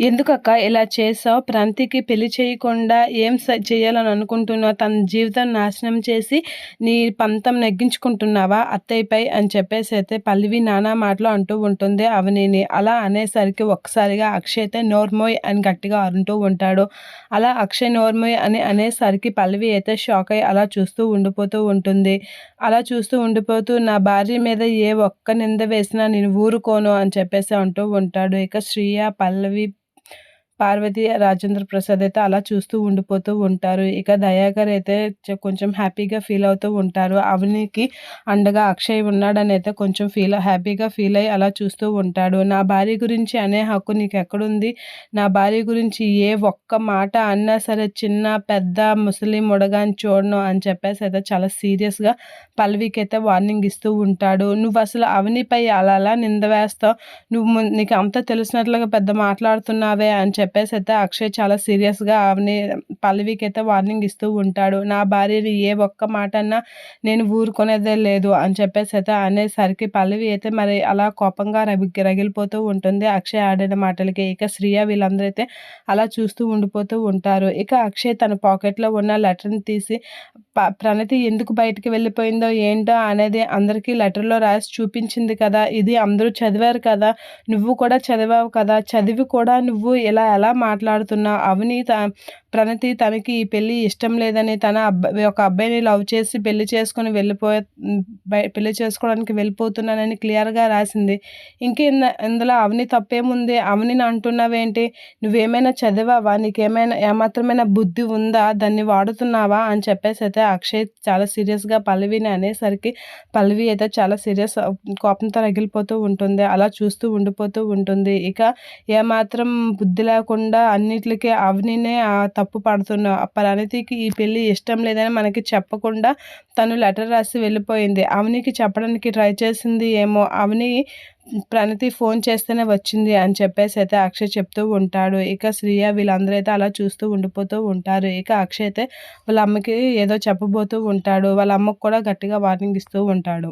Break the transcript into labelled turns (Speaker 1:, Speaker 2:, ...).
Speaker 1: ఎందుకక్క ఇలా చేసావు? ప్రాంతికి పెళ్ళి చేయకుండా ఏం చేయాలని అనుకుంటున్నావు? తన జీవితం నాశనం చేసి నీ పంతం నెగ్గించుకుంటున్నావా? అత్తయ్యపై అని చెప్పేసి అయితే పల్లవి నానా మాటలు అంటూ ఉంటుంది. అవనిని అలా అనేసరికి ఒక్కసారిగా అక్షయ్ అయితే నోర్మోయ్ అని గట్టిగా అంటూ ఉంటాడు. అలా అక్షయ్ నోర్మోయ్ అని అనేసరికి పల్లవి అయితే షాక్ అయ్యి అలా చూస్తూ ఉండిపోతూ ఉంటుంది. అలా చూస్తూ ఉండిపోతూ నా భార్య మీద ఏ ఒక్క నింద వేసినా నేను ఊరుకోను అని చెప్పేసి అంటూ ఉంటాడు. ఇక శ్రీయ పల్లవి పార్వతి రాజేంద్ర ప్రసాద్ అయితే అలా చూస్తూ ఉండిపోతూ ఉంటారు. ఇక దయాకర్ అయితే కొంచెం హ్యాపీగా ఫీల్ అవుతూ ఉంటారు. అవనికి అండగా అక్షయ్ ఉన్నాడని అయితే కొంచెం ఫీల్ హ్యాపీగా ఫీల్ అయ్యి అలా చూస్తూ ఉంటాడు. నా భార్య గురించి అనే హక్కు నీకు ఎక్కడుంది నా భార్య గురించి ఏ ఒక్క మాట అన్నా సరే చిన్న పెద్ద ముసలి ముడగాని చూడను అని చెప్పేసి అయితే చాలా సీరియస్గా పల్లవికి అయితే వార్నింగ్ ఇస్తూ ఉంటాడు. నువ్వు అసలు అవనిపై అలా అలా నింద వేస్తావు? నువ్వు నీకు అంత తెలిసినట్లుగా పెద్ద మాట్లాడుతున్నావే అని చెప్పి చెప్పేసి అయితే అక్షయ్ చాలా సీరియస్గా ఆమెని పల్లవికి అయితే వార్నింగ్ ఇస్తూ ఉంటాడు. నా భార్యని ఏ ఒక్క మాట అన్నా నేను ఊరుకునేదే లేదు అని చెప్పేసి అయితే అనేసరికి పల్లవి అయితే మరి అలా కోపంగా రగి రగిలిపోతూ ఉంటుంది. అక్షయ్ ఆడిన మాటలకి ఇక శ్రీయ వీళ్ళందరూ అయితే అలా చూస్తూ ఉండిపోతూ ఉంటారు. ఇక అక్షయ్ తన పాకెట్లో ఉన్న లెటర్ని తీసి ప్రణతి ఎందుకు బయటికి వెళ్ళిపోయిందో ఏంటో అనేది అందరికీ లెటర్లో రాసి చూపించింది కదా. ఇది అందరూ చదివారు కదా. నువ్వు కూడా చదివావు కదా. చదివి కూడా నువ్వు ఇలా ఎలా మాట్లాడుతున్నావు అవని ప్రణతి తనకి ఈ పెళ్ళి ఇష్టం లేదని తన అబ్బాయి ఒక అబ్బాయిని లవ్ చేసి పెళ్ళి చేసుకొని వెళ్ళిపోయే పెళ్ళి చేసుకోవడానికి వెళ్ళిపోతున్నానని క్లియర్గా రాసింది. ఇంకే ఇందులో అవని తప్పేముంది? అవనిని అంటున్నావేంటి? నువ్వేమైనా చదివావా? నీకేమైనా ఏమాత్రమైన బుద్ధి ఉందా? దాన్ని వాడుతున్నావా? అని చెప్పేసి అయితే అక్షయ్ చాలా సీరియస్గా పల్లవిని అనేసరికి పల్లవి అయితే చాలా సీరియస్ కోపంతో రగిలిపోతూ ఉంటుంది. అలా చూస్తూ ఉండిపోతూ ఉంటుంది. ఇక ఏమాత్రం బుద్ధి లేకుండా అన్నిటికీ అవనినే తప్పు పడుతున్న ప్రణతికి ఈ పెళ్ళి ఇష్టం లేదని మనకి చెప్పకుండా తను లెటర్ రాసి వెళ్ళిపోయింది. అవనికి చెప్పడానికి ట్రై చేసింది ఏమో. అవని ప్రణతి ఫోన్ చేస్తేనే వచ్చింది అని చెప్పేసి అయితే అక్షయ్ చెప్తూ ఉంటాడు. ఇక శ్రీయ వీళ్ళందరూ అయితే అలా చూస్తూ ఉండిపోతూ ఉంటారు. ఇక అక్షయ్ అయితే వాళ్ళ అమ్మకి ఏదో చెప్పబోతూ ఉంటాడు. వాళ్ళ అమ్మకు కూడా గట్టిగా వార్నింగ్ ఇస్తూ ఉంటాడు.